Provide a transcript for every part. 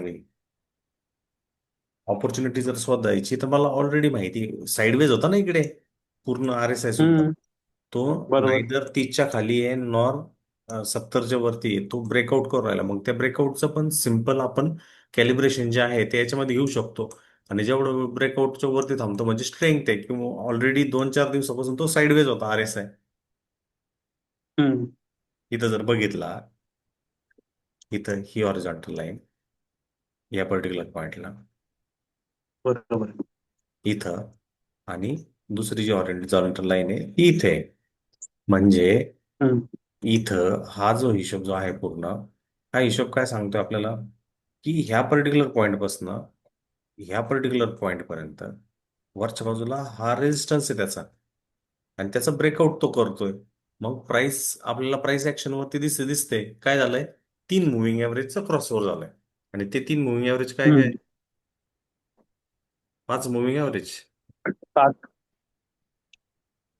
सांगेल ऑपॉर्च्युनिटी जर शोधायची तर मला ऑलरेडी माहिती साईडवेज होता ना इकडे? पूर्ण आर एस आय सुद्धा. हम्म. तो बरोबर. नाहीतर तीसच्या खाली आहे नॉर सत्तरच्या वरती आहे. तो ब्रेकआउट करून राहिला. मग त्या ब्रेकआउटचं पण सिंपल आपण कॅलिब्रेशन जे आहे ते याच्यामध्ये घेऊ शकतो. आणि जेवढं ब्रेकआउटच्या वरती थांबतो म्हणजे स्ट्रेंथ आहे. किंवा ऑलरेडी दोन चार दिवसापासून तो साईडवेज होता आर एस आय हम्म. इथं जर बघितला इथं ही हॉरिझॉन्टल लाईन या पर्टिक्युलर पॉइंटला बरोबर. इथं आणि दुसरी जी हॉरिझॉन्टल लाईन आहे ती इथे. म्हणजे इथं हा जो हिशोब जो आहे पूर्ण हा हिशोब काय सांगतोय आपल्याला? की ह्या पर्टिक्युलर पॉइंटपासून ह्या पर्टिक्युलर पॉइंट पर्यंत वरच्या बाजूला हा रेजिस्टन्स आहे त्याचा. आणि त्याचा ब्रेकआउट तो करतोय. मग प्राइस आपल्याला प्राइस ऍक्शन वरती दिसते दिसते काय झालंय? तीन मुव्हिंग ऍव्हरेजचा क्रॉसओव्हर झालाय. आणि ते तीन मुव्हिंग ऍव्हरेज काय काय? हम्म पाच मुव्हिंग ऍव्हरेज सात.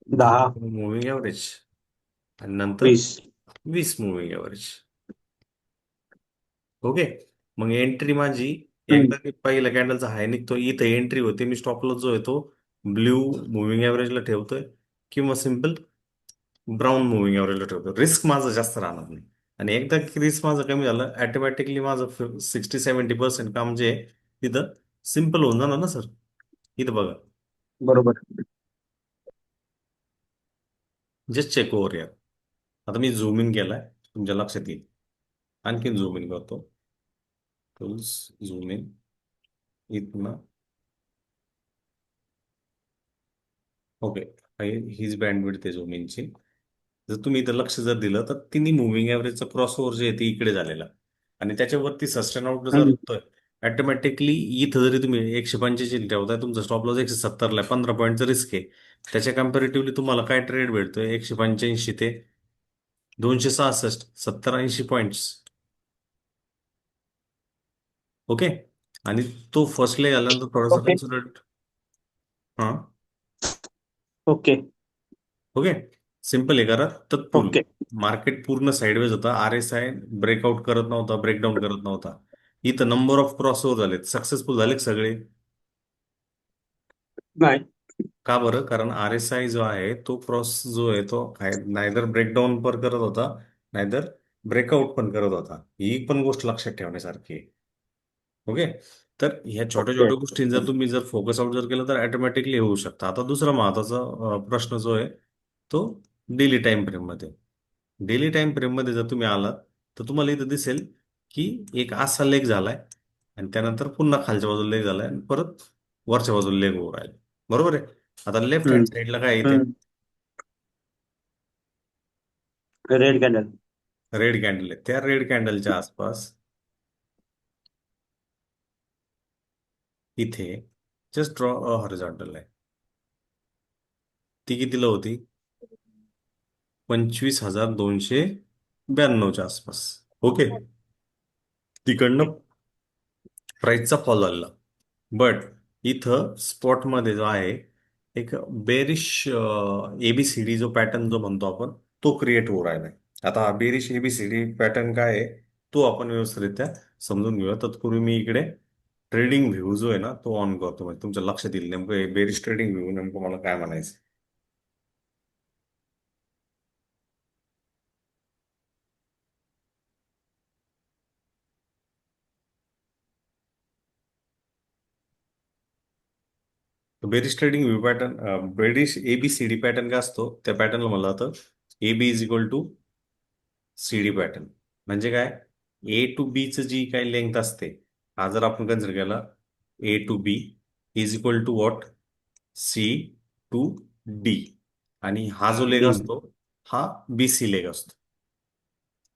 दहा. मुव्हिंग ऍव्हरेज आणि नंतर वीस. वीस मुव्हिंग ऍव्हरेज ओके मग एंट्री माझी हम्म. एकदा की पहिल्या कॅन्डलचा हाय निघतो इथं एंट्री होते मी स्टॉप लॉस जो आहे तो ब्ल्यू मुव्हिंग ऍव्हरेजला ठेवतोय किंवा सिंपल ब्राऊन मुव्हिंग ऍव्हरेजला ठेवतो रिस्क माझं जास्त राहणार नाही. आणि एकदा की रिस्क माझं कमी झालं ऑटोमॅटिकली माझं सिक्स्टी सेव्हन्टी पर्सेंट काम जे आहे तिथं सिंपल होऊन जाणार ना सर? इथं बघा. बरोबर. जस्ट चेक ओव्हर यार आता मी झूम इन केलाय तुमच्या लक्षात येईल. आणखीन झूम इन करतो. टूल्स झूम इन इथनं. ओके हीच बँडविड्थ आहे झूम इनची जर तुम्ही इथं लक्ष जर दिलं तर तिन्ही मुव्हिंग ॲव्हरेजचा क्रॉस ओव्हर जे आहे ते इकडे झालेला. आणि त्याच्यावरती सस्टेन आउट जर होतोय ऑटोमॅटिकली इथं जरी तुम्ही एकशे पंच्याऐंशी ठेवताय तुमचा स्टॉप लॉस एकशे सत्तरला पंधरा पॉईंटचं रिस्क आहे. त्याच्या कम्पॅरेटिव्हली तुम्हाला काय ट्रेड भेटतोय? एकशे पंच्याऐंशी ते दोनशे सहासष्ट सत्तर ऐंशी पॉईंट्स ओके आणि तो फर्स्ट ले झाल्यानंतर थोडासा कन्सिडर हां? ओके ओके सिंपल आहे करा तत्पूर्वी ओके. मार्केट पूर्ण साईडवेज होता. आर एस आय ब्रेकआउट करत नव्हता ब्रेकडाऊन करत नव्हता. इथं नंबर ऑफ क्रॉस ओव्हर झालेत. सक्सेसफुल झाले सगळे. नाही. का बरं? कारण आर एस आय जो आहे तो क्रॉस जो आहे तो नायदर ब्रेकडाऊन पण करत होता नायदर ब्रेकआउट पण करत होता. ही पण गोष्ट लक्षात ठेवण्यासारखी आहे. ओके? तर ह्या छोट्या ओके. छोट्या गोष्टींचा जर तुम्ही जर फोकस आउट जर केलं तर ऑटोमॅटिकली होऊ शकतं. आता दुसरा महत्त्वाचा अं, प्रश्न जो आहे तो डेली टाइम फ्रेममध्ये. डेली टाइम फ्रेममध्ये जर तुम्ही आलात तर तुम्हाला इथं दिसेल की एक असा लेग झालाय आणि त्यानंतर पुन्हा खालच्या बाजूला लेग झालाय आणि परत वरच्या बाजूला लेग उभं राहिला बरोबर आहे? आता लेफ्ट हँड साईडला काय हम्म. रेड कॅन्डल रेड कॅन्डल आहे त्या रेड कॅन्डलच्या आसपास इथे जस्ट ड्रॉ अ हॉरिझॉन्टल आहे ती कितीला होती? पंचवीस हजार दोनशे ब्याण्णवच्या आसपास. ओके? तिकडनं प्राईसचा फॉल झालेला बट इथं स्पॉटमध्ये जो आहे एक बेरिश एबीसीडी जो पॅटर्न जो म्हणतो आपण तो क्रिएट होऊ राहिला आहे आता हा बेरिश एबीसीडी पॅटर्न काय आहे तो आपण व्यवस्थितरित्या समजून घेऊया. तत्पूर्वी मी इकडे ट्रेडिंग व्ह्यू जो आहे ना तो ऑन करतो. म्हणजे तुमच्या लक्षात येईल नेमकं बेरिश ट्रेडिंग व्ह्यू नेमकं मला काय म्हणायचं bearish trading view pattern bearish ABCD pattern काय असतो? त्या पॅटर्नला म्हणलं जातं. AB is equal to C D pattern. म्हणजे काय? ए टू बीचं जी काही लेंथ असते हा जर आपण कन्सिडर केला A to B is equal to what? C to D. आणि हा जो लेग डी असतो हा बी सी लेग असतो.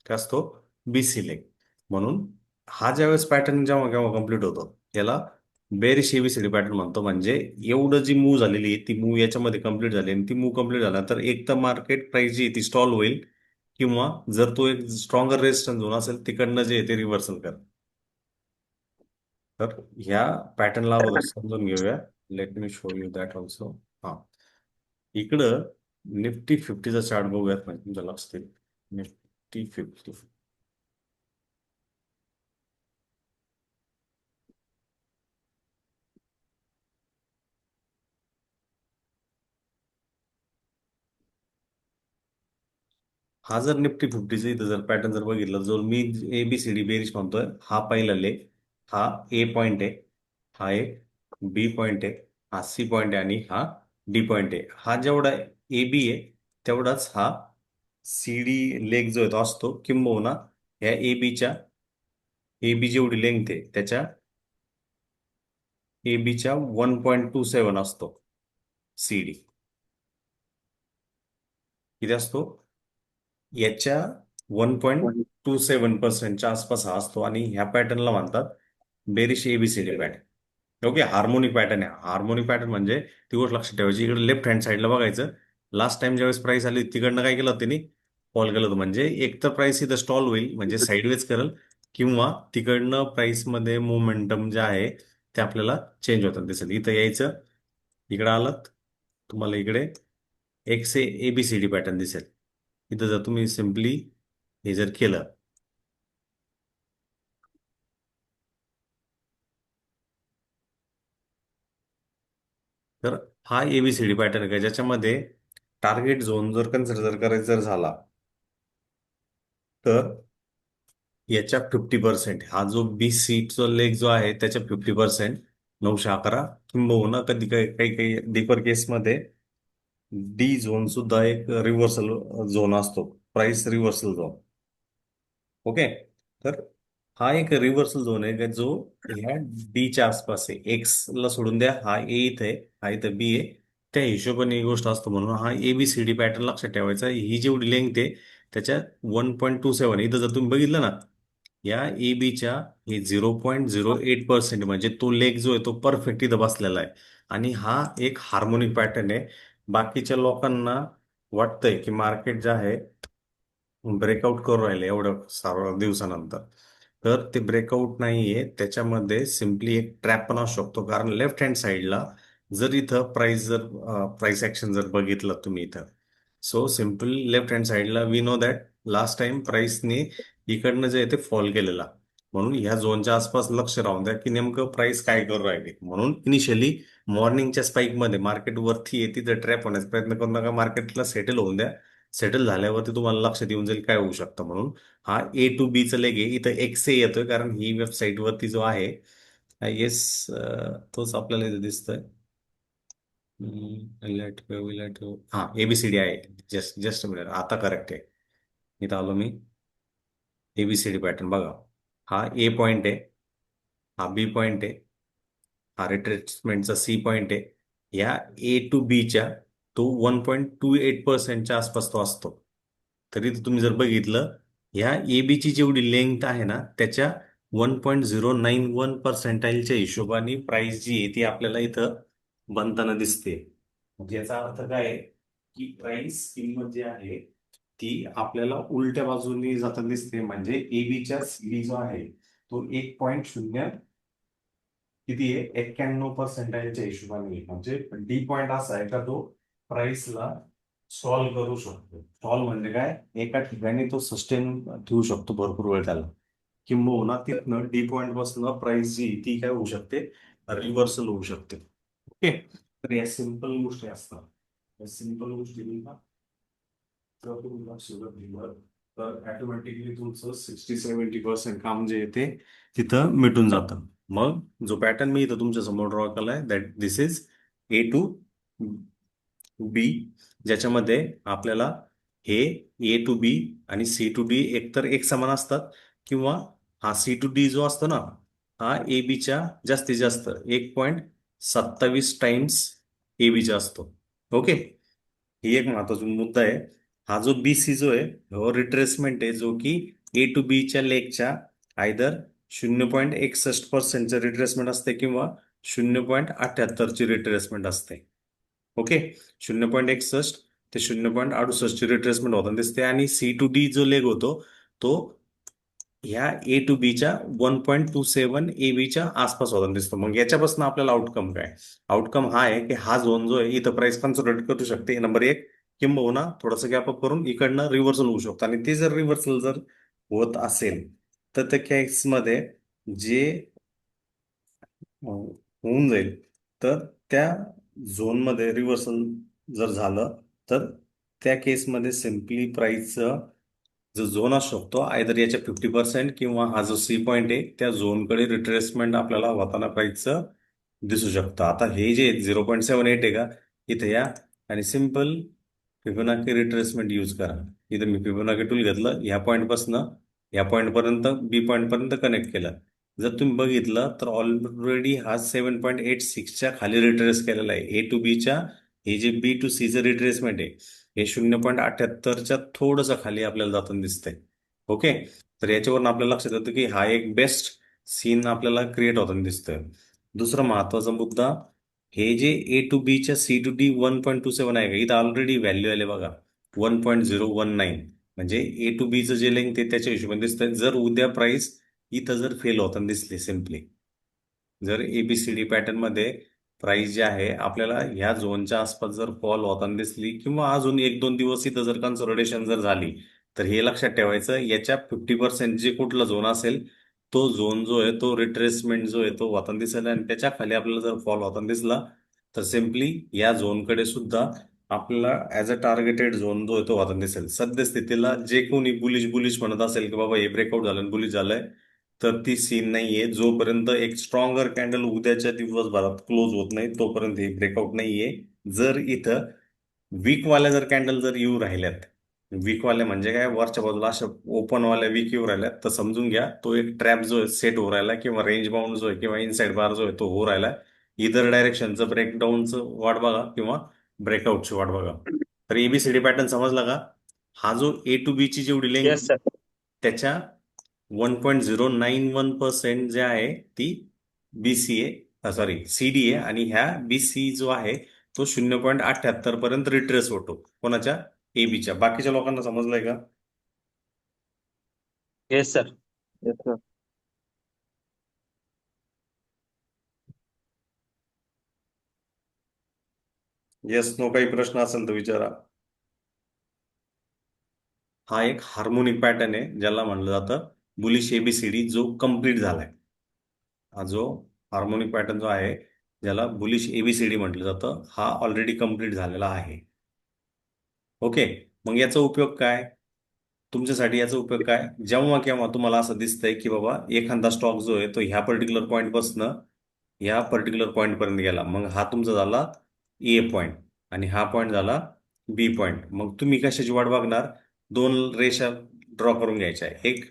काय असतो? B C leg. म्हणून हा ज्यावेळेस पॅटर्न जेव्हा केव्हा कंप्लीट होतो त्याला बेरिश एबीसीडी पॅटर्न म्हणतो म्हणजे एवढं जी मूव झालेली आहे ती मूव याच्यामध्ये कंप्लीट झाली आणि ती मूव कंप्लीट तर एक तर मार्केट प्राइस जी ती स्टॉल होईल किंवा जर तो एक स्ट्रॉंगर रेजिस्टन्स झोन असेल तिकडनं जे आहे ते रिव्हर्सल कर. तर ह्या पॅटर्नला समजून घेऊया. Let me show you that also हा. इकडं निफ्टी फिफ्टीचा चार्ट बघूयात म्हणजे तुमच्या लक्षात येईल. निफ्टी फिफ्टी हा जर निफ्टी फिफ्टीचा इथं जर पॅटर्न जर बघितलं जो मी ए बी सी डी बेरीज म्हणतोय हा पहिला ले हा ए पॉइंट आहे हा एक बी पॉइंट आहे हा सी पॉइंट आहे आणि हा डी पॉइंट आहे. हा जेवढा ए बी आहे तेवढाच हा सी डी लेग जो येतो तो असतो किंबहुना ह्या ए बीच्या ए बी जेवढी लेंथ आहे त्याच्या ए बीच्या वन पॉईंट टू सेवन असतो सी डी किती असतो? याच्या वन पॉईंट टू सेवन पर्सेंटच्या आसपास हा असतो आणि ह्या पॅटर्नला म्हणतात bearish ABCD pattern okay harmonic pattern आहे. हार्मोनिक पॅटर्न म्हणजे ती गोष्ट लक्षात ठेवायची. इकडे लेफ्ट हँड साईडला बघायचं. लास्ट टाइम ज्यावेळेस प्राइस आली तिकडनं काय केलं त्यांनी कॉल केलं होतं. म्हणजे एक तर प्राइस इथं स्टॉल होईल म्हणजे साईडवेज करेल किंवा तिकडनं प्राइसमध्ये मोमेंटम जे आहे ते आपल्याला चेंज होतात दिसेल इथं यायचं इकडं आलात तुम्हाला इकडे एक्स ए एबीसीडी पॅटर्न दिसेल. इथं जर तुम्ही सिम्पली हे जर केलं तर हा एबीसीडी पॅटर्न आहे. ज्याच्यामध्ये टार्गेट झोन जर कन्सिडर जर करायचा जर झाला तर याच्या फिफ्टी पर्सेंट हा जो बी सीटचा लेग जो आहे त्याच्या फिफ्टी पर्सेंट नऊशे अकरा किंबहुना कधी काही काही काही डीपर केसमध्ये डी झोन सुद्धा एक रिव्हर्सल झोन असतो. प्राइस रिव्हर्सल झोन ओके तर हा एक रिव्हर्सल झोन आहे का जो ह्या डीच्या आसपास आहे. एक्स ला सोडून द्या हा ए इथे आहे हा इथं बी आहे. त्या हिशोबाने ही गोष्ट असतो म्हणून हा A B C D pattern लक्षात ठेवायचा. ही जेवढी लेंथ आहे त्याच्या वन पॉईंट टू सेवन इथं जर तुम्ही बघितलं ना या ए बीच्या हे zero point zero eight percent म्हणजे तो लेग जो आहे तो परफेक्ट इथं बसलेला आहे. आणि हा एक हार्मोनिक पॅटर्न आहे. बाकीच्या लोकांना वाटतंय की मार्केट जे आहे ब्रेकआउट करू राहिले एवढ्या सार दिवसानंतर. तर ते ब्रेकआउट नाहीये. त्याच्यामध्ये सिम्पली एक ट्रॅप पण असू शकतो. कारण लेफ्ट हँड साईडला जर इथं प्राइस जर प्राइस ऍक्शन जर बघितलं तुम्ही इथं सो सिंपल लेफ्ट हँड साईडला we know that last time प्राइसने इकडनं जे आहे ते फॉल केलेला. म्हणून ह्या झोनच्या आसपास लक्ष राहून द्या की नेमकं प्राइस काय करू राहिले. म्हणून इनिशियली मॉर्निंगच्या स्पाईकमध्ये मार्केट वरती येते तर ट्रॅप होण्याचा प्रयत्न करू नका. मार्केटला सेटल होऊन द्या. सेटल झाल्यावरती तुम्हाला लक्षात येऊन जाईल काय होऊ शकतं म्हणून. हा ए टू बीचं लेग आहे. इथं एक्स ए येतोय कारण ही वेबसाईट वरती जो आहे येस तोच आपल्याला इथं दिसतोय. हा एबीसीडी आहे. जस्ट जस्ट मिळेल आता करेक्ट आहे. इथं आलो मी. एबीसीडी पॅटर्न बघा. हा ए पॉइंट आहे. हा बी पॉइंट आहे. हा रिट्रेसमेंटचा सी पॉइंट आहे. या ए टू बीच्या तो वन पॉईंट टू एट पर्सेंटच्या आसपास तो असतो. तरी तुम्ही जर बघितलं ह्या ए बीची जेवढी लेंथ आहे ना त्याच्या one point zero nine one पर्सेंटाईलच्या हिशोबाने प्राइस जी आहे ती आपल्याला इथं बनताना दिसते. याचा अर्थ काय आहे? की प्राइस किंमत जी आहे ती आपल्याला उलट्या बाजूनी जाताना दिसते. म्हणजे ए बीच्या सी जो आहे तो एक पॉईंट शून्य किती आहे? एक्क्याण्णव पर्सेंटाईलच्या हिशोबाने म्हणजे डी पॉइंट असा आहे का तो प्राइसला सॉल्व करू शकतो. सॉल्व म्हणजे काय? एका ठिकाणी तो सस्टेन ठेवू शकतो भरपूर वेळ त्याला. किंबहुना तिथनं डी पॉइंटपासून प्राइस जी ती काय होऊ शकते? रिव्हर्सल होऊ शकते. ओके तर या सिंपल गोष्टी असतात. या सिंपल गोष्टी जर दिलं तर ऑटोमॅटिकली तुमचं सिक्स्टी सेव्हन्टी पर्सेंट काम जे आहे ते तिथं मिटून जातं. मग जो पॅटर्न मी इथं तुमच्यासमोर ड्रॉ केलाय that this is A to B ज्याच्यामध्ये आपल्याला हे ए टू बी आणि सी टू डी एकतर एक समान असतात किंवा हा सी टू डी जो असतो ना हा ए बीच्या जास्तीत जास्त एक पॉईंट सत्तावीस टाइम्स ए बीचा असतो. ओके ही एक महत्त्वाचा मुद्दा आहे. हा जो बी सी जो आहे हो रिट्रेसमेंट आहे जो की ए टू बीच्या लेगच्या आयदर शून्य पॉईंट एकसष्ट पर्सेंटचं रिट्रेसमेंट असते किंवा शून्य पॉईंट अठ्याहत्तरची रिट्रेसमेंट असते. ओके शून्य पॉईंट एकसष्ट ते शून्य पॉईंट अडुसष्टची रिट्रेसमेंट होताना दिसते. आणि सी टू डी जो लेग होतो तो ह्या ए टू बीच्या one point two seven A बीच्या आसपास होताना दिसतो. मग याच्यापासून आपल्याला आउटकम काय? आउटकम हा आहे की हा झोन जो आहे इथं प्राइस कन्सिडर करू शकते. नंबर एक किंबहुना थोडंसं गॅप अप करून इकडनं रिव्हर्सल होऊ शकतो. आणि ते जर रिव्हर्सल जर होत असेल तर त्या केसमध्ये जे होऊन जाईल तर त्या झोनमध्ये रिव्हर्सल जर झालं तर त्या केसमध्ये सिम्पली प्राईसचं जो झोन असू शकतो आयदर याच्या फिफ्टी पर्सेंट किंवा हा जो सी पॉईंट आहे त्या झोनकडे रिट्रेसमेंट आपल्याला होताना प्राईसचं दिसू शकतं. आता हे जे झिरो पॉईंट सेवन एट आहे का इथे या आणि सिंपल फिबोनाकी रिट्रेसमेंट यूज करा. इथं मी फिबोनाकी टूल घेतलं ह्या पॉईंटपासून या पॉईंटपर्यंत बी पॉईंटपर्यंत कनेक्ट केला. जर तुम्ही बघितलं तर ऑलरेडी हा सेवन पॉईंट एट सिक्सच्या खाली रिट्रेस केलेला आहे. ए टू बीच्या हे जे बी टू सीचं रिट्रेसमेंट आहे हे शून्य पॉईंट अठ्याहत्तरच्या थोडंसं खाली आपल्याला जाताना दिसतंय. ओके तर याच्यावरून आपल्याला लक्षात येतं की हा एक बेस्ट सीन आपल्याला क्रिएट होताना दिसतोय. दुसरा महत्त्वाचा मुद्दा हे जे ए टू बीच्या C to D one point two seven आहे का इथं ऑलरेडी व्हॅल्यू आले बघा. One point zero one nine म्हणजे ए टू बीचं जे लिंक ते त्याच्या हिशोबाने दिसतंय. जर उद्या प्राइस इथं जर फेल होताना दिसली सिम्पली जर एबीसीडी पॅटर्नमध्ये प्राइस जे आहे आपल्याला ह्या झोनच्या आसपास जर फॉल होताना दिसली किंवा अजून एक दोन दिवस इथं जर कन्सोलिडेशन जर झाली तर हे लक्षात ठेवायचं याच्या फिफ्टी पर्सेंट जे कुठला झोन असेल तो झोन जो आहे तो रिट्रेसमेंट जो आहे तो होताना दिसेल आणि त्याच्याखाली आपल्याला जर फॉल होताना दिसला तर सिम्पली या झोनकडे सुद्धा आपल्याला ऍज अ टार्गेटेड झोन जो आहे तो वाटत दिसेल. सद्यस्थितीला जे कोणी बुलिश बुलिश म्हणत असेल की बाबा हे ब्रेकआउट झालं बुलिश झालंय तर ती सीन नाहीये. जोपर्यंत एक स्ट्रॉंगर कॅन्डल उद्याच्या दिवसभरात क्लोज होत नाही तोपर्यंत हे ब्रेकआउट नाहीये. जर इथं वीकवाल्या जर कॅन्डल जर येऊ राहिल्यात वीकवाल्या म्हणजे काय? वरच्या बाजूला अशा ओपनवाल्या वीक येऊ राहिल्यात. तर समजून घ्या तो एक ट्रॅप जो आहे सेट हो राहिला किंवा रेंज बाउंड जो आहे किंवा इनसाइड बार जो आहे तो हो राहिला. इधर डायरेक्शनचं ब्रेकडाऊनचं वाट बघा किंवा ब्रेकआउटची वाट बघा. तर एबीसीडी पॅटर्न समजला का? हा जो ए टू बी ची जेवढी लेंथ सर त्याच्या one point zero nine one percent जे आहे ती बीसीए सॉरी सीडी आहे आणि ह्या बीसी जो आहे तो शून्य पॉईंट अठ्याहत्तर पर्यंत रिट्रेस होतो. कोणाच्या? एबीच्या बाकीच्या लोकांना समजलंय का? Yes sir yes sir yes no काही प्रश्न असेल तर विचारा. हा एक हार्मोनिक पॅटर्न आहे ज्याला म्हणलं जातं बुलिश एबीसीडी जो कंप्लीट झालाय. हा जो हार्मोनिक पॅटर्न जो आहे ज्याला बुलिश एबीसीडी म्हटलं जातं हा ऑलरेडी कंप्लीट झालेला आहे. ओके मग याचा उपयोग काय? तुमच्यासाठी याचा उपयोग काय? जेव्हा केव्हा तुम्हाला असं दिसतंय की बाबा एखादा स्टॉक जो आहे तो ह्या पर्टिक्युलर पॉईंटपासून ह्या पर्टिक्युलर पॉईंट पर्यंत गेला मग हा तुमचा झाला ए पॉईंट आणि हा पॉईंट झाला बी पॉईंट मग तुम्ही कशाची वाट बघणार? दोन रेषा ड्रॉ करून घ्यायच्या एक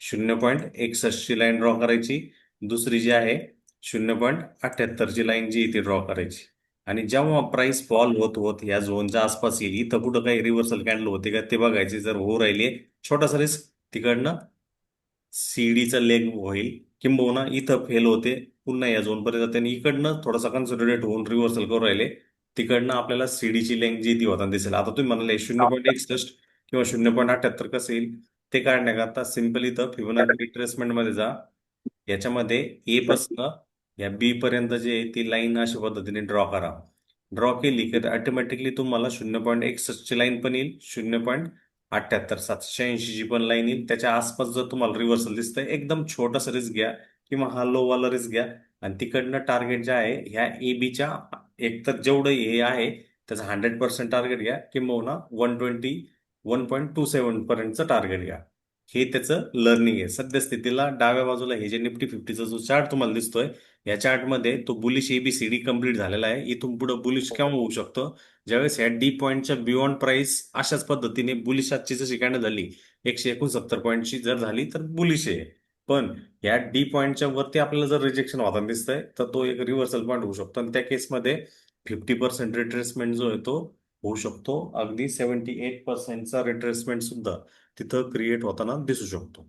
शून्य पॉईंट एकसष्टची लाईन ड्रॉ करायची. दुसरी जी आहे शून्य पॉईंट अठ्ठ्याहत्तरची लाईन जी ती ड्रॉ करायची. आणि जेव्हा प्राइस फॉल होत होत या झोनच्या आसपास येईल इथं कुठं काही रिव्हर्सल कॅन्डल होते का ते बघायचे. जर होऊ राहिले छोटासा रिस्क तिकडनं सीडीचा लेग होईल किंबहुना इथं फेल होते पुन्हा या झोनपर्यंत जाते आणि इकडनं थोडासा कन्सोलिडेट होऊन रिव्हर्सल करू राहिले. तिकडनं आपल्याला सीडीची लेंथ जी ती होताना दिसेल. आता तुम्ही म्हणाले शून्य पॉईंट एकसष्ट किंवा शून्य पॉईंट अठ्याहत्तर कसं येईल ते काढण्याकरता सिंपल इथं फिबोनाची रिट्रेसमेंटमध्ये जा. याच्यामध्ये ए पासून या बी पर्यंत जे आहे ती लाईन अशा पद्धतीने ड्रॉ करा. ड्रॉ केली की ऑटोमॅटिकली तुम्हाला शून्य पॉईंट एकसष्टची लाईन पण येईल शून्य पॉईंट अठ्याहत्तर सातशे ऐंशीची पण लाईन येईल. त्याच्या आसपास जर तुम्हाला रिव्हर्सल दिसतंय एकदम छोटासा रिस्क घ्या किंवा हा लो वाला रिस्क घ्या. आणि तिकडनं टार्गेट जे आहे ह्या ए बीच्या एक तर जेवढं हे आहे त्याचं हंड्रेड पर्सेंट टार्गेट घ्या किंबहुना one twenty one point two seven पर्यंतचं target घ्या. हे त्याचं लर्निंग आहे. सद्यस्थितीला डाव्या बाजूला हे जे निफ्टी फिफ्टीचा जो चार्ट तुम्हाला दिसतोय या चार्टमध्ये तो बुलिश एबीसीडी कंप्लीट झालेला आहे. इथून पुढे बुलिश केव्हा होऊ शकतो? ज्यावेळेस ह्या डी पॉईंटच्या बियॉन्ड प्राइस अशाच पद्धतीने बुलिश आजची जशी कॅन्डल झाली एकशे एकोणसत्तर पॉईंटची जर झाली तर बुलिश आहे. पण या डी पॉईंटच्या वरती आपल्याला जर रिजेक्शन होताना दिसतंय तर तो एक रिव्हर्सल पॉईंट होऊ शकतो. आणि त्या केसमध्ये फिफ्टी पर्सेंट रिट्रेसमेंट जो आहे तो होऊ शकतो. अगदी सेव्हन्टी एट पर्सेंटचा रिट्रेसमेंट सुद्धा तिथं क्रिएट होताना दिसू शकतो.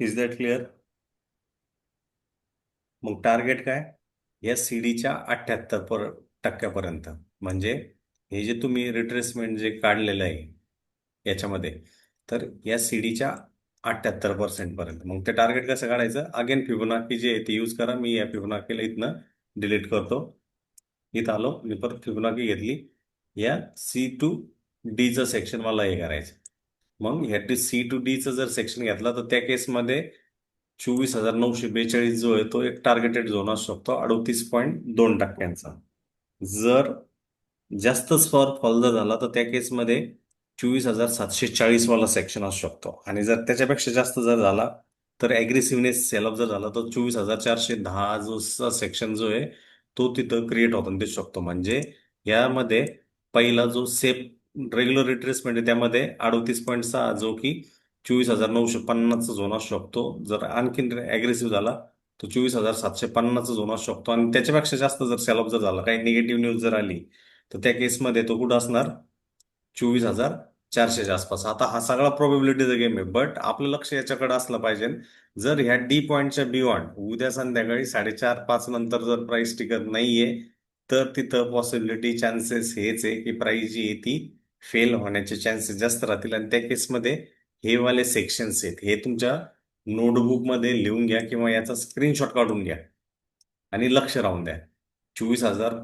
इज दॅट क्लिअर मग टार्गेट काय? या सीडीच्या अठ्ठ्याहत्तर पर टक्क्यापर्यंत. म्हणजे हे जे तुम्ही रिट्रेसमेंट जे काढलेलं आहे याच्यामध्ये तर या सी डीच्या अठ्ठ्याहत्तर पर्सेंटपर्यंत मग ते टार्गेट कसं काढायचं? अगेन फिबोनाकी जे आहे ते यूज करा. मी या फिबोनाकीला इथनं डिलीट करतो. इथं आलो. मी परत फिबोनाकी घेतली. या सी टू डीचं सेक्शन मला हे करायचं. मग ह्या सी टू डीचं जर सेक्शन घेतला तर त्या केसमध्ये चोवीस हजार नऊशे बेचाळीस जो आहे तो एक टार्गेटेड झोन असू शकतो अडतीस पॉईंट दोन टक्क्यांचा. जर जास्त स्वर फॉल जर झाला तर त्या केसमध्ये चोवीस हजार सातशे चाळीस वाला सेक्शन असू शकतो. आणि जर त्याच्यापेक्षा जास्त जर झाला तर ॲग्रेसिव्हनेस सेल जर झाला तर चोवीस हजार चारशे दहा जो सेक्शन जो आहे तो तिथं क्रिएट होताना दिसू शकतो. म्हणजे यामध्ये पहिला जो सेफ रेग्युलर रिट्रेसमेंट आहे त्यामध्ये अडतीस पॉईंट सहा जो की चोवीस हजार नऊशे पन्नासचा झोन असू शकतो. जर आणखीन ॲग्रेसिव्ह झाला तर चोवीस हजार सातशे पन्नासचा झोन असू शकतो. आणि त्याच्यापेक्षा जास्त जर सेलॉप जर झाला काही निगेटिव्ह न्यूज जर आली तर त्या केसमध्ये तो कुठं असणार? चोवीस हजार चारशेच्या आसपास. आता हा सगळा प्रोबेबिलिटीचा गेम आहे बट आपलं लक्ष याच्याकडे असलं पाहिजे. जर ह्या डी पॉईंटच्या बियॉन्ड उद्या संध्याकाळी साडेचार पाच नंतर जर प्राइस टिकत नाहीये तर तिथं पॉसिबिलिटी चान्सेस हेच आहे की प्राइस जी आहे ती फेल होण्याचे चान्सेस जास्त राहतील. आणि त्या केसमध्ये हे वाले सेक्शन्स आहेत हे तुमच्या नोटबुकमध्ये लिहून घ्या किंवा याचा स्क्रीनशॉट काढून घ्या. आणि लक्ष राहून द्या. चोवीस हजार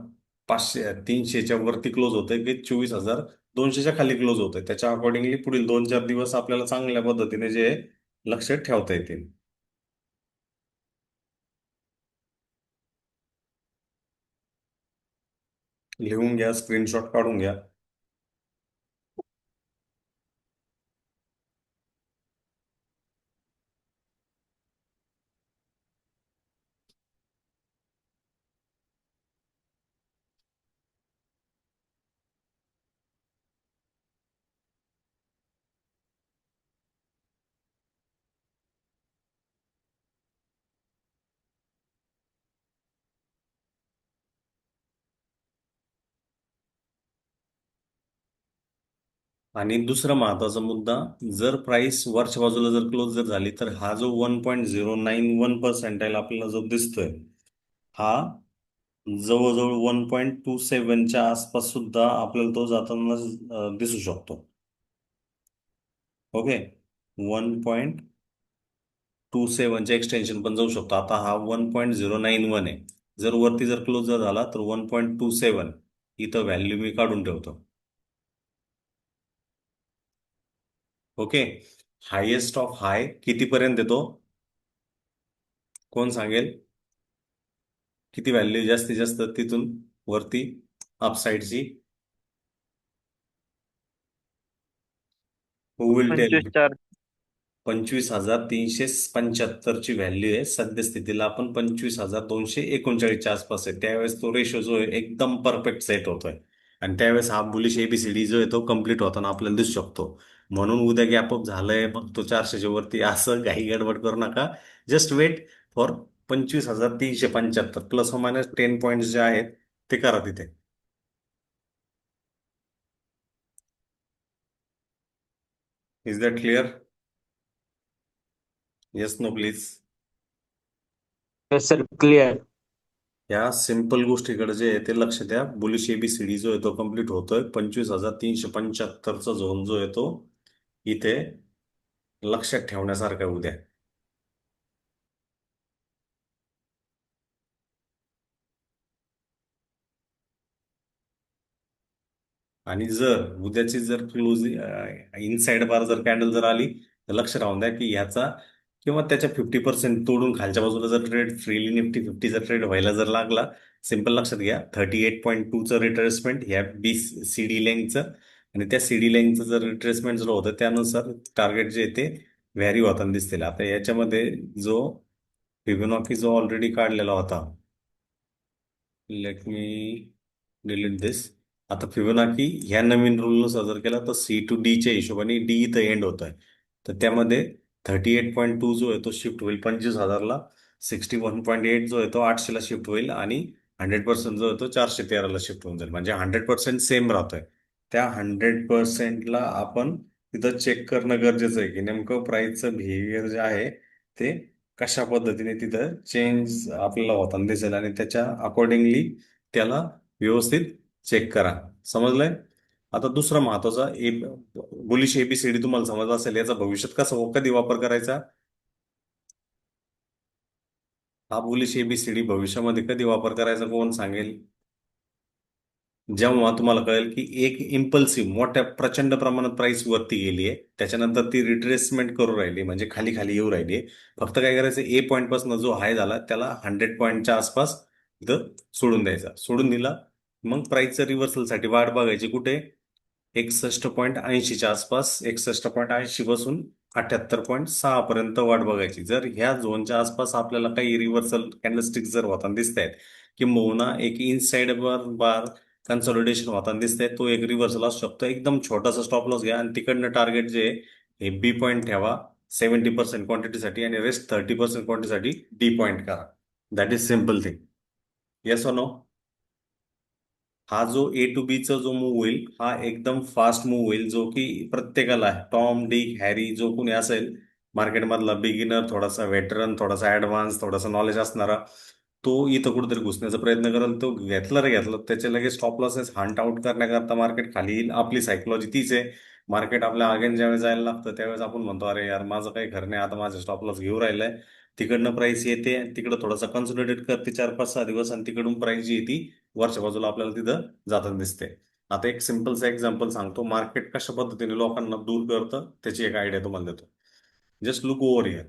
पाचशे तीनशेच्या वरती क्लोज होतंय की चोवीस हजार दोनशेच्या खाली क्लोज होतंय. त्याच्या अकॉर्डिंगली पुढील दोन चार दिवस आपल्याला चांगल्या पद्धतीने जे लक्षात लक्ष ठेवता येतील. लिहून घ्या स्क्रीनशॉट काढून घ्या. आणि दुसरा महत्त्वाचा मुद्दा जर प्राइस वरच्या बाजूला जर क्लोज जर झाली तर हा जो one point zero nine one percentile आपल्याला जो दिसतोय हा जवळजवळ वन पॉईंट टू सेवनच्या आसपास सुद्धा आपल्याला तो जाताना दिसू शकतो. ओके वन पॉईंट टू सेव्हनच्या एक्सटेन्शन पण जाऊ शकतो. आता हा one point zero nine one आहे. जर वरती जर क्लोज जर झाला तर वन पॉईंट टू सेवन इथं व्हॅल्यू मी काढून ठेवतो. ओके. हायेस्ट ऑफ हाय कितीपर्यंत येतो कोण सांगेल? किती व्हॅल्यू जास्तीत जास्त तिथून वरती अपसाईडची पंचवीस हजार तीनशे पंच्याहत्तरची व्हॅल्यू आहे. सद्यस्थितीला आपण पंचवीस हजार दोनशे एकोणचाळीसच्या आसपास आहे. त्यावेळेस तो रेशो जो आहे एकदम परफेक्ट सेट होतोय. आणि त्यावेळेस हा बुलिश एबीसीडी जो आहे तो कंप्लीट होताना आपल्याला दिसू शकतो. म्हणून उद्या गॅप अप झालंय मग तो चारशेच्या वरती असं काही गडबड करू नका. जस्ट वेट फॉर पंचवीस हजार तीनशे पंच्याहत्तर. प्लस मायनस टेन पॉईंट जे आहेत ते करा तिथे. Is that clear yes no please sir clear या सिंपल गोष्टीकडे जे आहे ते लक्ष द्या. बुलिश एबीसीडी जो आहे तो कंप्लीट होतोय. पंचवीस हजार तीनशे पंच्याहत्तरचा झोन जो आहे तो इथे लक्षात ठेवण्यासारखं आहे उद्या. आणि जर उद्याची जर क्लोज इनसाइड बार जर कॅन्डल जर आली तर लक्ष राहून द्या की ह्याचा किंवा त्याच्या फिफ्टी पर्सेंट तोडून खालच्या बाजूला जर ट्रेड फ्रीली निफ्टी फिफ्टीचा ट्रेड व्हायला जर लागला सिंपल लक्षात घ्या थर्टी एट पॉईंट टूचं रिट्रेसमेंट ह्या बी सी डी लेंगचं आणि त्या सी डी जर रिट्रेसमेंट जर होतं त्यानुसार टार्गेट जे आहे ते व्हॅरी होताना दिसतील. आता याच्यामध्ये जो फिबोनॉकी जो ऑलरेडी काढलेला होता लेट मी डिलीट दिस आता फिबोनाकी ह्या नवीन रूलनुसार जर केला तर सी टू डीच्या हिशोबाने डी इथं एंड होत आहे तर त्यामध्ये थर्टी एट पॉईंट टू जो आहे तो शिफ्ट होईल पंचवीस हजारला सिक्स्टी वन पॉईंट एट जो आहे तो आठशेला शिफ्ट होईल आणि हंड्रेड पर्सेंट जो आहे तो चारशे तेराला शिफ्ट होऊन जाईल. म्हणजे हंड्रेड पर्सेंट सेम राहतोय. त्या हंड्रेड पर्सेंटला आपण तिथं चेक करणं गरजेचं आहे की नेमकं प्राईसचं बिहेवियर जे आहे ते कशा पद्धतीने तिथं चेंज आपल्याला होताना दिसेल आणि त्याच्या अकॉर्डिंगली त्याला व्यवस्थित चेक करा. समजलंय? आता दुसरा महत्त्वाचा ए बुलिश एबीसीडी तुम्हाला समजला असेल याचा भविष्यात कसा कधी वापर करायचा? हा बुलिश एबीसीडी भविष्यामध्ये कधी वापर करायचा कोण सांगेल? जेव्हा तुम्हाला कळेल की एक इम्पल्सिव्ह मोठ्या प्रचंड प्रमाणात प्राइस वरती गेली आहे त्याच्यानंतर ती रिट्रेसमेंट करू राहिली म्हणजे खाली खाली येऊ राहिली. आहे फक्त काय करायचं ए पॉईंटपासून जो हाय झाला त्याला हंड्रेड पॉईंटच्या आसपास इथं सोडून द्यायचा. सोडून दिला मग प्राइसच्या रिव्हर्सलसाठी वाट बघायची कुठे? एकसष्ट पॉईंट ऐंशीच्या आसपास एकसष्ट पॉईंट ऐंशी पासून अठ्याहत्तर पॉईंट सहा पर्यंत वाट बघायची. जर ह्या झोनच्या आसपास आपल्याला काही रिव्हर्सल कॅन्डलस्टिक जर होताना दिसत आहेत किंबहुना एक इनसाइड बार बार कन्सॉलिडेशन होताना दिसतंय. तो एक रिव्हर्सल असू शकतो. एकदम छोटासा स्टॉप लॉस घ्या. आणि तिकडनं टार्गेट जे हे बी पॉईंट ठेवा. सेव्हन्टी पर्सेंट क्वांटिटीसाठी आणि रेस्ट थर्टी पर्सेंट क्वांटिटीसाठी डी पॉईंट करा. That is simple thing yes no हा जो ए टू बीचा जो मूव होईल हा एकदम फास्ट मूव होईल जो की प्रत्येकाला टॉम डिक हॅरी जो कोणी असेल मार्केटमधला बिगिनर थोडासा वेटरन थोडासा ऍडव्हान्स थोडासा नॉलेज असणारा तो इथं कुठेतरी घुसण्याचा प्रयत्न करेल तो घेतला रे घेतला त्याचे लगेच स्टॉप लॉसेस हंट आउट करण्याकरता मार्केट खाली येईल. आपली सायकोलॉजी तीच आहे. मार्केट आपल्या अगेन ज्यावेळेस जायला लागतं त्यावेळेस आपण म्हणतो अरे यार माझं काही घर नाही आता माझं स्टॉप लॉस घेऊ राहिलंय. तिकडनं प्राइस येते तिकडं थोडासा कन्सोलिडेट करते चार पाच सहा दिवस आणि तिकडून प्राइस जी येते वरच्या बाजूला आपल्याला तिथं जाताना दिसते. आता एक सिम्पलचा एक्झाम्पल सांगतो. मार्केट कशा पद्धतीने लोकांना दूर करतं त्याची एक आयडिया तुम्हाला देतो. जस्ट लुक ओव्हर इयर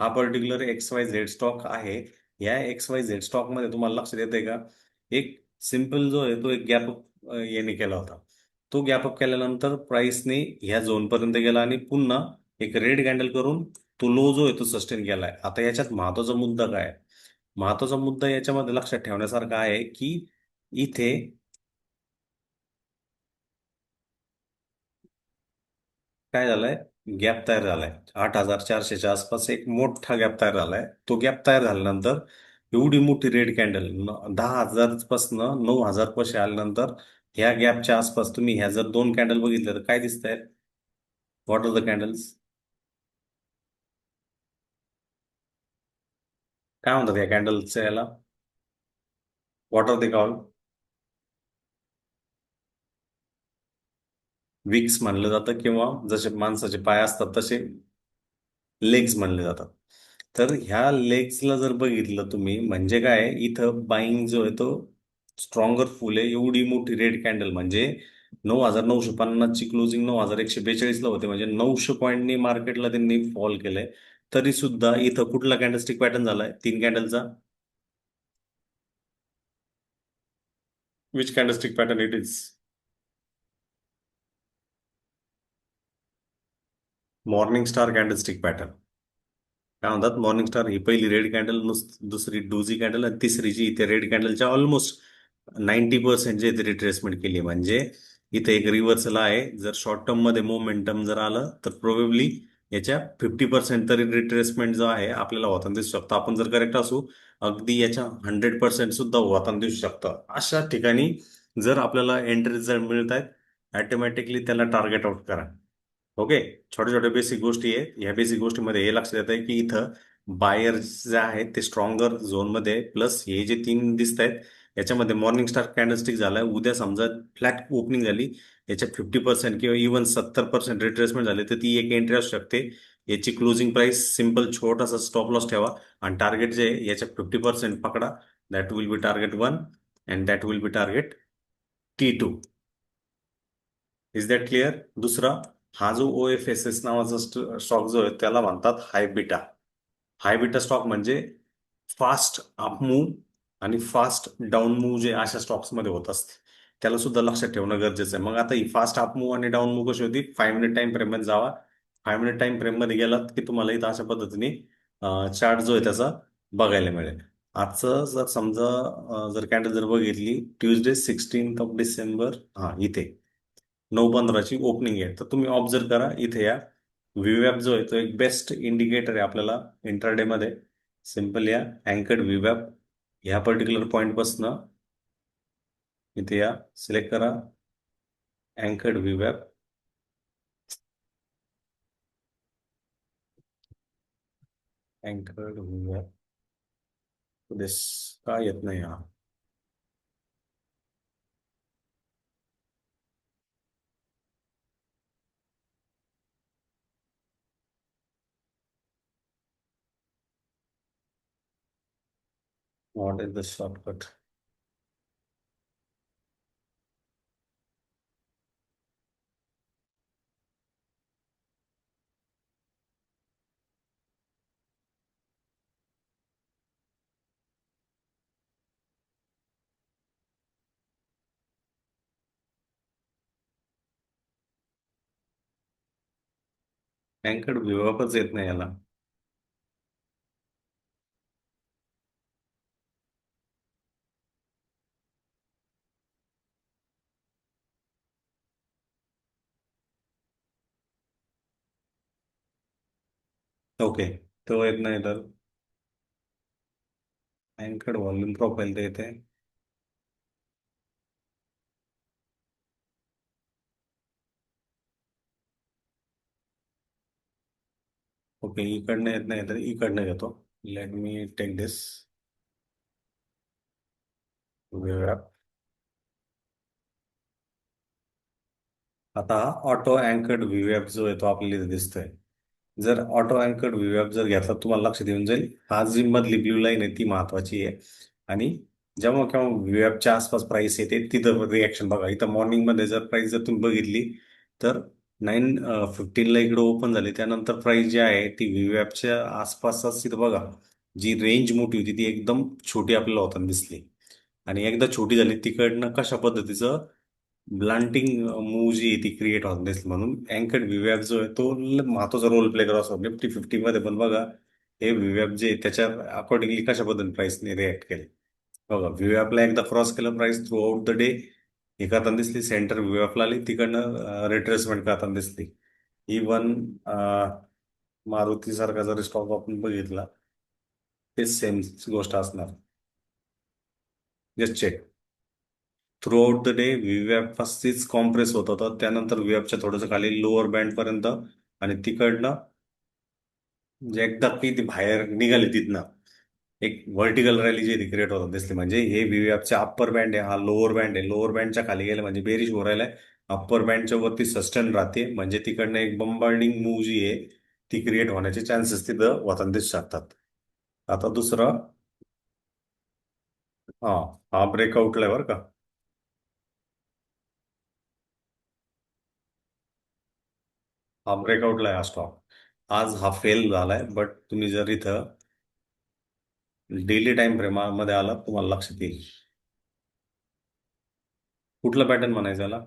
हा particular X Y Z stock आहे. ह्या एक्स वाय झेड स्टॉकमध्ये तुम्हाला लक्षात येते का? एक सिंपल जो आहे तो एक गॅपअप याने केला होता. तो गॅपअप केल्यानंतर प्राइसने ह्या झोन पर्यंत गेला आणि पुन्हा एक रेड कॅन्डल करून तो लो जो आहे तो सस्टेन केलाय. आता याच्यात महत्त्वाचा मुद्दा काय महत्त्वाचा मुद्दा याच्यामध्ये लक्षात ठेवण्यासारखा आहे की इथे काय झालंय? गॅप तयार झालाय. आठ हजार चारशेच्या आसपास एक मोठा गॅप तयार झालाय. तो गॅप तयार झाल्यानंतर एवढी मोठी रेड कॅन्डल दहा हजार पासन नऊ हजार पाचशे आल्यानंतर ह्या गॅपच्या आसपास तुम्ही ह्या जर दोन कॅन्डल बघितल्या तर काय दिसत आहेत व्हॉट आर द कॅन्डल्स काय म्हणतात या कॅन्डलच्या याला? What are they call wicks म्हणलं जातं किंवा जसे माणसाचे पाय असतात तसे लेग्स म्हणले जातात. तर ह्या लेग्सला जर बघितलं तुम्ही म्हणजे काय? इथं बाईंग जो आहे तो स्ट्रॉंगर फुल आहे. एवढी मोठी रेड कॅन्डल म्हणजे नऊ हजार नऊशे पन्नासची क्लोजिंग नऊ हजार एकशे बेचाळीसला होते. म्हणजे नऊशे पॉईंटनी मार्केटला त्यांनी फॉल केलंय. तरी सुद्धा इथं कुठला कॅन्डलस्टिक पॅटर्न झालाय? तीन कॅन्डलचा which candlestick pattern it is morning star candlestick pattern काय म्हणतात? मॉर्निंग स्टार ही पहिली रेड कॅन्डल दुसरी डुझी कॅन्डल आणि तिसरी जी इथे रेड कॅन्डलच्या ऑलमोस्ट नाईन्टी पर्सेंट जे इथे रिट्रेसमेंट केली म्हणजे इथे एक रिव्हर्सल आहे. जर शॉर्ट टर्ममध्ये मोमेंटम जर आलं तर प्रोबेबली याच्या फिफ्टी पर्सेंट तरी रिट्रेसमेंट जो आहे आपल्याला होताना दिसू शकतो. आपण जर करेक्ट असू अगदी याच्या हंड्रेड पर्सेंट सुद्धा होताना दिसू शकतं. अशा ठिकाणी जर आपल्याला एंट्री जर मिळत आहेत ॲटोमॅटिकली त्याला टार्गेट आउट करा. ओके छोट्या छोट्या बेसिक गोष्टी आहेत. ह्या बेसिक गोष्टीमध्ये हे लक्षात येत आहे की इथं बायर्स जे आहेत ते स्ट्रॉंगर झोनमध्ये प्लस हे जे तीन दिसत आहेत याच्यामध्ये मॉर्निंग स्टार कॅन्डलस्टिक झालाय उद्या समजा फ्लॅट ओपनिंग झाली याच्यात फिफ्टी पर्सेंट किंवा इव्हन सत्तर पर्सेंट रिट्रेसमेंट झाले तर ती एक एंट्री असू शकते. याची क्लोजिंग प्राइस सिंपल छोटासा स्टॉप लॉस ठेवा आणि टार्गेट जे याच्या फिफ्टी पर्सेंट पकडा. That will be target one and that will be target T two is that clear दुसरा? हा जो ओ एफ एस एस नावाचा स्टॉक जो आहे त्याला म्हणतात high high beta high stock म्हणजे फास्ट अप मूव आणि फास्ट डाऊन मूव जे अशा स्टॉक्समध्ये होत असते. त्याला सुद्धा लक्षात ठेवणं गरजेचं आहे. मग आता ही फास्ट अप मूव आणि डाऊन मूव कशी होती? फाईव्ह मिनिट टाइम फ्रेममध्ये जावा. फाईव्ह मिनिट टाइम फ्रेममध्ये गेलात की तुम्हाला इथं अशा पद्धतीने चार्ट जो आहे त्याचा बघायला मिळेल. आजचं जर समजा जर कॅन्डल जर बघितली ट्युजडे सिक्स्टीन्थ ऑफ डिसेंबर हा इथे. नऊ पंधराची ओपनिंग आहे. तर तुम्ही ऑब्झर्व करा इथे या. व्हीवॅप जो आहे तो एक बेस्ट इंडिकेटर आहे आपल्याला इंटरडे मध्ये. सिंपल या. अँकर्ड व्हीवॅप ह्या पर्टिक्युलर पॉइंट इथे या. सिलेक्ट करा. अँकर्ड व्हीवॅप अँकर्ड व्हीवॅप दिस का येत नाही हा? What is the shortcut? anchored व्यवस्थित येत नाही ओके. तो येत नाही तर? अँकर्ड व्हॉल्यूम प्रोफाईल ते येते. ओके इकडनं येत नाही तर इकडनं घेतो. लेट मी टेक दिस आता ऑटो अँकर्ड व्ह्यूअप जो आहे तो आपल्याला इथे दिसतोय. जर ऑटो अँकर्ड व्ह्यूअप जर घेतला तुम्हाला लक्षात येऊन जाईल हा जी मधली ब्ल्यू लाईन आहे ती महत्वाची आहे. आणि जेव्हा केव्हा व्ह्यूअपच्या आसपास प्राइस येते तिथं रिॲक्शन बघा. इथं मॉर्निंगमध्ये जर प्राइस जर तुम्ही बघितली तर नाईन फिफ्टीनला इकडे ओपन झाली. त्यानंतर प्राइस जी आहे ती व्ह्यूअपच्या आसपासच तिथं बघा. जी रेंज मोठी होती ती एकदम छोटी आपल्याला होताना दिसली. आणि एकदा छोटी झाली तिकडनं कशा पद्धतीचं ब्लांटिंग मूव जी ती क्रिएट होत दिसली म्हणून अँकर्ड व्हीवॅप जो आहे तो महत्त्वाचा रोल प्ले करत असतो. निफ्टी फिफ्टी मध्ये पण बघा हे व्हीवॅप जे त्याच्या अकॉर्डिंगली कशाबद्दल प्राइसने रिॲक्ट केले? बघा विवॅपला एकदा क्रॉस केलं price throughout the day हे करताना दिसली सेंटर विवॅपला आली तिकडनं रिट्रेसमेंट करताना दिसली. इवन मारुती सारखा जर स्टॉक आपण बघितला ते सेम गोष्ट असणार. Just check throughout the day व्हीवॅप फस्टच कॉम्प्रेस होत होतं. त्यानंतर व्हीवॅपच्या थोडंसं खाली लोअर बँडपर्यंत आणि तिकडनं जे एकदा की ती बाहेर निघाली तिथनं. एक व्हर्टिकल रॅली जी क्रिएट होत दिसली. म्हणजे हे व्हीवॅपचा अप्पर बँड आहे हा लोअर बँड आहे. लोअर बँडच्या खाली गेलं म्हणजे बेरिश हो अप्पर बँडच्या वरती सस्टेन राहते. म्हणजे तिकडनं एक बंबार्डिंग मूव जी आहे ती क्रिएट होण्याचे चान्सेस तिथं वतन दिसू शकतात. आता दुसरं. हा हा ब्रेकआउटला आहे बरं का? हा ब्रेकआउटला आहे हा स्टॉक आज हा फेल झालाय बट तुम्ही जर इथं डेली टाइम फ्रेमामध्ये आला तुम्हाला लक्षात येईल. कुठला पॅटर्न म्हणायचा याला?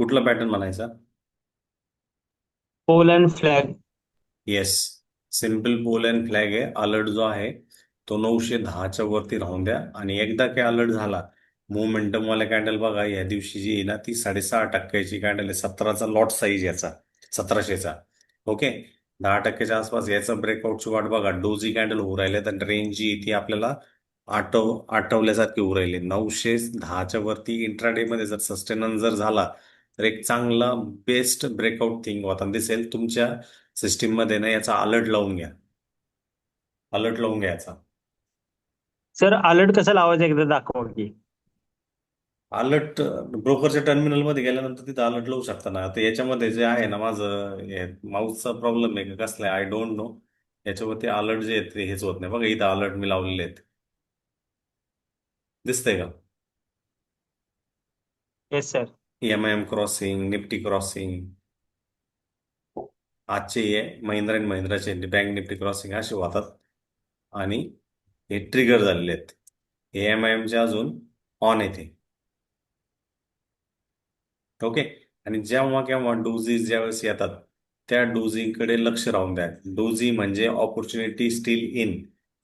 कुठला पॅटर्न म्हणायचा? Pole and flag yes simple pole and flag आहे. अलर्ट जो आहे तो नऊशे दहाच्या वरती राहून द्या. आणि एकदा काय अलर्ट झाला मोमेंटम वाले कॅन्डल बघा या दिवशी जी आहे ना ती साडेसहा टक्क्याची कॅन्डल आहे. सतराचा लॉट साईज याचा सतराशेचा. ओके दहा टक्क्याच्या आसपास याचा ब्रेकआउटची वाट बघा. डोजी कॅन्डल होऊ राहिले तर रेंज जी आहे ती आपल्याला आठव आठवल्यासारखी होऊ राहिली. नऊशे दहाच्या वरती इंट्राडे मध्ये जर सस्टेनन्स जर झाला तर एक चांगला बेस्ट ब्रेकआउट थिंग होता. दिसेल तुमच्या सिस्टीममध्ये ना याचा अलर्ट लावून घ्या. अलर्ट लावून घ्या याचा. सर अलर्ट कसा लावायचा एकदा दाखवा की. अलर्ट ब्रोकरच्या टर्मिनलमध्ये गेल्यानंतर तिथं अलर्ट लावू शकता ना. आता याच्यामध्ये जे आहे ना माझं माऊसचा प्रॉब्लेम आहे का कसला आहे? आय डोंट नो याच्यावरती अलर्ट जे आहेत ते हेच होत नाही. बघा इथं अलर्ट मी लावलेले आहेत. दिसतंय का? Yes sir M I M crossing Nifty crossing आजचे हे महिंद्रा अँड महिंद्राचे बँक निफ्टी क्रॉसिंग असे होतात. आणि हे ट्रिगर झालेले आहेत. हे एम आय एमचे अजून ऑन येते ओके आणि जेव्हा केव्हा डोझी ज्यावेळेस येतात त्या डोझीकडे लक्ष राहून द्या. डोझी म्हणजे ऑपॉर्च्युनिटी स्टील इन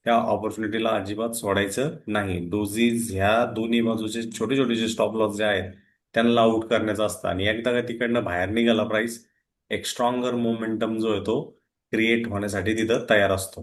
त्या ऑपॉर्च्युनिटीला अजिबात सोडायचं नाही. डोझीज ह्या दोन्ही बाजूचे छोटे छोटे जे स्टॉप लॉस जे आहेत त्यांना आउट करण्याचं असतं. आणि एकदा का तिकडनं बाहेर निघाला प्राईस एक स्ट्रॉंगर मोमेंटम जो आहे तो क्रिएट होण्यासाठी तिथं तयार असतो.